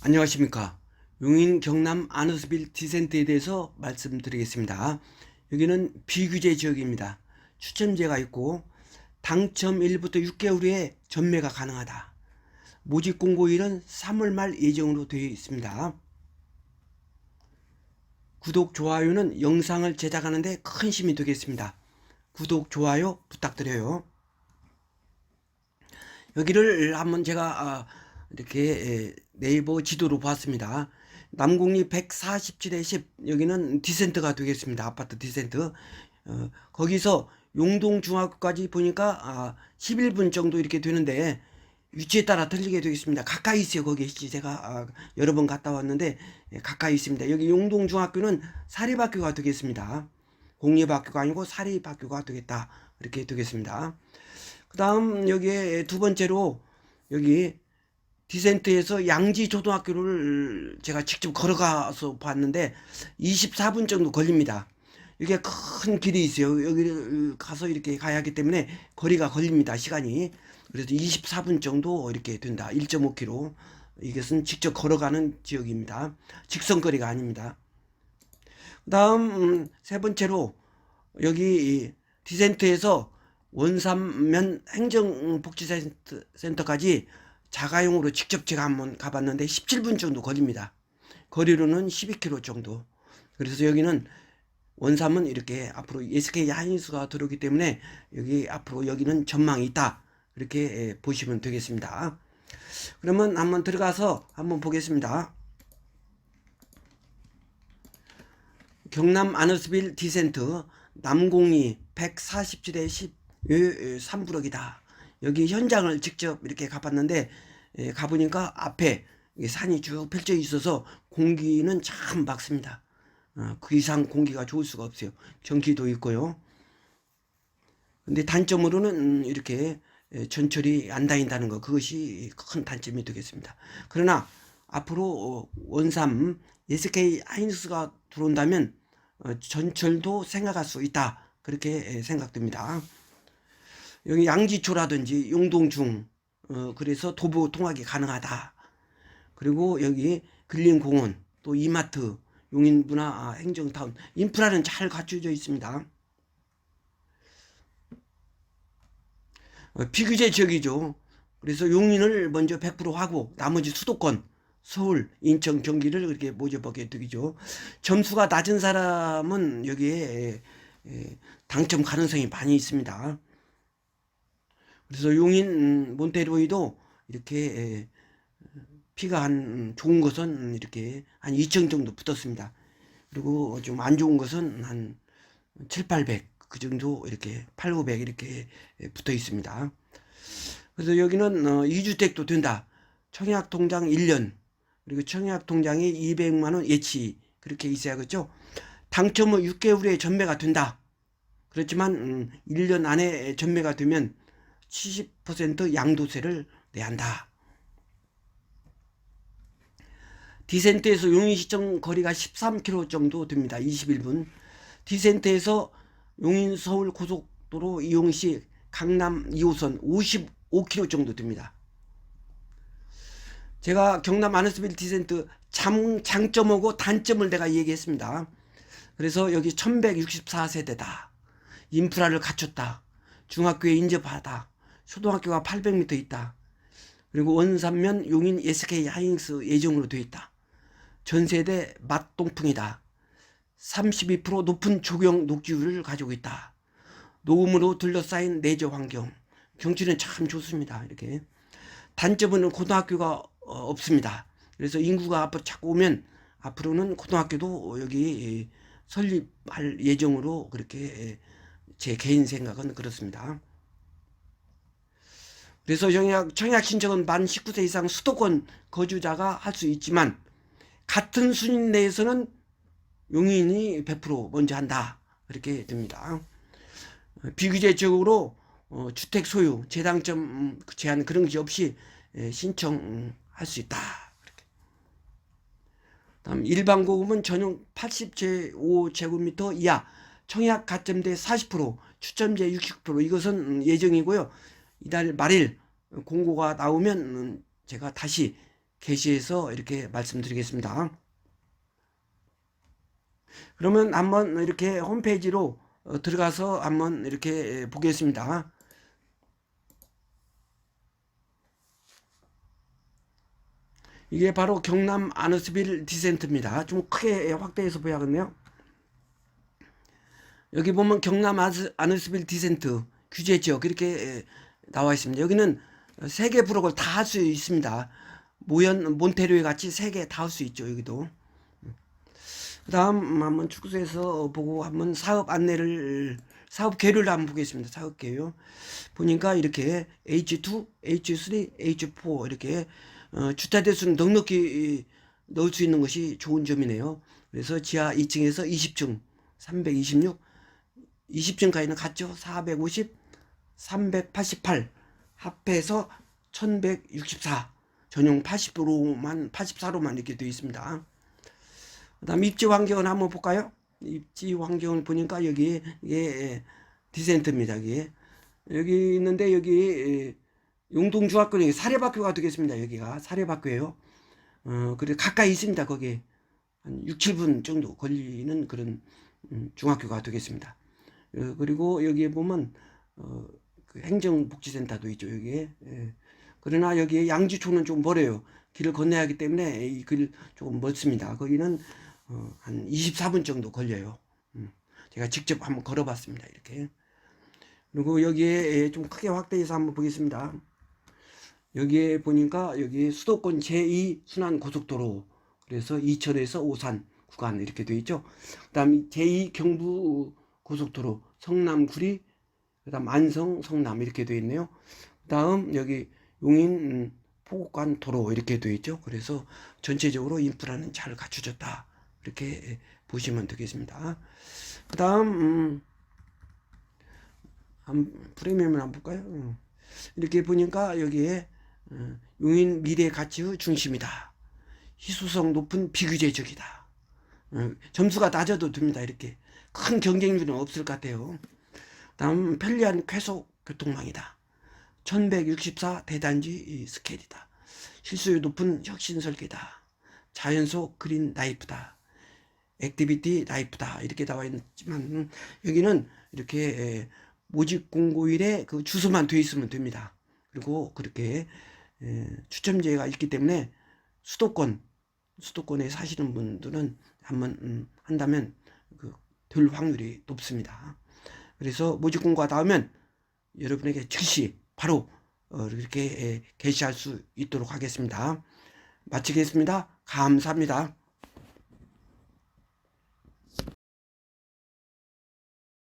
안녕하십니까. 용인 경남 아너스빌 디센트에 대해서 말씀드리겠습니다. 여기는 비규제 지역입니다. 추첨제가 있고 당첨 1부터 6개월 후에 전매가 가능하다. 모집 공고일은 3월 말 예정으로 되어 있습니다. 구독, 좋아요는 영상을 제작하는데 큰 힘이 되겠습니다. 구독, 좋아요 부탁드려요. 여기를 한번 제가 아, 이렇게 에, 네이버 지도로 봤습니다. 남궁리 147에 10 여기는 디센트가 되겠습니다. 아파트 디센트. 어, 거기서 용동 중학교까지 보니까 아, 11분 정도 이렇게 되는데 위치에 따라 틀리게 되겠습니다. 가까이 있어요. 거기 제가 아, 여러 번 갔다 왔는데 예, 가까이 있습니다. 여기 용동 중학교는 사립학교가 되겠습니다. 공립학교가 아니고 사립학교가 되겠다. 이렇게 되겠습니다. 그 다음 여기에 두 번째로 여기 디센트에서 양지 초등학교를 제가 직접 걸어가서 봤는데 24분 정도 걸립니다. 이게 큰 길이 있어요. 여기 가서 이렇게 가야 하기 때문에 거리가 걸립니다. 시간이. 그래서 24분 정도 이렇게 된다. 1.5km. 이것은 직접 걸어가는 지역입니다. 직선거리가 아닙니다. 그 다음 음, 세 번째로 여기 디센트에서 원삼면 행정복지센터까지 자가용으로 직접 제가 한번 가봤는데 17분 정도 걸립니다. 거리로는 12km 정도. 그래서 여기는 원삼은 이렇게 앞으로 SK 하이닉스가 들어오기 때문에 여기 앞으로 여기는 전망이 있다. 이렇게 예, 보시면 되겠습니다. 그러면 한번 들어가서 한번 보겠습니다. 경남 아너스빌 디센트 남공리 147에 10 3부럭이다. 여기 현장을 직접 이렇게 가봤는데 예, 가보니까 앞에 산이 쭉 펼쳐 있어서 공기는 참 맑습니다. 어, 그 이상 공기가 좋을 수가 없어요. 경기도 있고요. 근데 단점으로는 음, 이렇게 예, 전철이 안 다닌다는 거 그것이 큰 단점이 되겠습니다. 그러나 앞으로 어, 원삼 SK 하이닉스가 들어온다면 어, 전철도 생각할 수 있다 그렇게 예, 생각됩니다. 여기 양지초라든지 용동중 어, 그래서 도보 통학이 가능하다. 그리고 여기 근린공원 또 이마트 용인문화 아, 행정타운 인프라는 잘 갖춰져 있습니다. 어, 비규제 지역이죠. 그래서 용인을 먼저 100% 하고 나머지 수도권 서울, 인천, 경기를 그렇게 모집하게 되죠. 점수가 낮은 사람은 여기에 에, 당첨 가능성이 많이 있습니다. 그래서 용인 음, 몬테로이도 이렇게 피가 한 좋은 것은 이렇게 한 2천 정도 붙었습니다. 그리고 좀 안 좋은 것은 한 7, 800 그 정도 이렇게 8, 900 이렇게 붙어 있습니다. 그래서 여기는 2주택도 어, 된다. 청약 통장 1년 그리고 청약 통장이 200만 원 예치 그렇게 있어야겠죠. 당첨 후 6개월에 전매가 된다. 그렇지만 1년 음, 안에 전매가 되면 70% 양도세를 내야 한다. 디센트에서 용인시청 거리가 13km 정도 됩니다. 21분. 디센트에서 용인 서울 고속도로 이용 시 강남 2호선 55km 정도 됩니다. 제가 경남 아너스빌 디센트 장, 장점하고 단점을 내가 얘기했습니다. 그래서 여기 1164세대다. 인프라를 갖췄다. 중학교에 인접하다. 초등학교가 800m 있다. 그리고 원산면 용인 SK 하이닉스 예정으로 되어 있다. 전세대 맛동풍이다. 32% 높은 조경 녹지율을 가지고 있다. 녹음으로 둘러싸인 내적 환경. 경치는 참 좋습니다. 이렇게. 단점은 고등학교가 어, 없습니다. 그래서 인구가 앞으로 자꾸 오면 앞으로는 고등학교도 여기 설립할 예정으로 그렇게 제 개인 생각은 그렇습니다. 그래서 청약, 청약 신청은 만 19세 이상 수도권 거주자가 할 수 있지만 같은 순위 내에서는 용인이 100% 먼저 한다. 이렇게 됩니다. 비규제 적으로 어, 주택 소유, 재당점 음, 제한 그런 것이 없이 예, 신청할 수 있다. 이렇게. 다음 일반 고금은 전용 80제곱미터 이하 청약 가점대 40% 추첨제 60% 이것은 음, 예정이고요. 이달 말일 공고가 나오면 제가 다시 게시해서 이렇게 말씀드리겠습니다. 그러면 한번 이렇게 홈페이지로 어, 들어가서 한번 이렇게 보겠습니다. 이게 바로 경남 아너스빌 디센트입니다. 좀 크게 확대해서 보야겠네요. 여기 보면 경남 아너스빌 디센트 규제 지역 이렇게 나와 있습니다. 여기는 세 개 부록을 다 할 수 있습니다. 모연 몬테리오 같이 세 개 다 할 수 있죠. 여기도. 그다음 한번 축소해서 보고 한번 사업 안내를 사업 계를 한번 보겠습니다. 사업 계요. 보니까 이렇게 H2, H3, H4 이렇게 어, 주차 대수는 넉넉히 넣을 수 있는 것이 좋은 점이네요. 그래서 지하 2층에서 20층 326, 20층까지는 갔죠. 450, 388 합해서 1164 전용 80도로만 84로만 이렇게 되어 있습니다. 그다음 입지 환경을 한번 볼까요? 입지 환경을 보니까 여기 이게 디센트입니다. 여기 여기 있는데 여기 용동 중학교 여기 사립학교가 되겠습니다. 여기가 사립학교예요. 어 그리고 가까이 있습니다. 거기 한 6, 7분 정도 걸리는 그런 음, 중학교가 되겠습니다. 어, 그리고 여기에 보면 어, 그 행정복지센터도 있죠. 여기에. 예. 그러나 여기 양지초는 좀 멀어요. 길을 건너야 하기 때문에 이 길 조금 멀습니다. 거기는 어, 한 24분 정도 걸려요. 음. 제가 직접 한번 걸어봤습니다. 이렇게. 그리고 여기에 좀 크게 확대해서 한번 보겠습니다. 여기에 보니까 여기 수도권 제2 순환 고속도로 그래서 이천에서 오산 구간 이렇게 되어 있죠. 그 다음 제2 경부 고속도로 성남구리 그다음 안성 성남 이렇게 되어 있네요. 그다음 여기 용인 음, 포곡관 도로 이렇게 되어 있죠. 그래서 전체적으로 인프라는 잘 갖춰졌다. 이렇게 보시면 되겠습니다. 그다음 음, 한 프리미엄을 한번 볼까요? 음. 이렇게 보니까 여기에 어, 용인 미래 가치의 중심이다. 희소성 높은 비규제 지역이다. 어, 점수가 낮아도 됩니다. 이렇게 큰 경쟁률은 없을 것 같아요. 다음 편리한 쾌속 교통망이다. 1164 대단지 스케일이다. 실수율 높은 혁신 설계다. 자연 속 그린 라이프다. 액티비티 라이프다. 이렇게 나와 있지만 음, 여기는 이렇게 모집 공고일에 그 주소만 돼 있으면 됩니다. 그리고 그렇게 추첨제가 있기 때문에 수도권 수도권에 사시는 분들은 한번 음, 한다면 그 될 확률이 높습니다. 그래서 모집 공고가 나오면 여러분에게 즉시 바로 어, 이렇게 게시할 수 있도록 하겠습니다. 마치겠습니다. 감사합니다.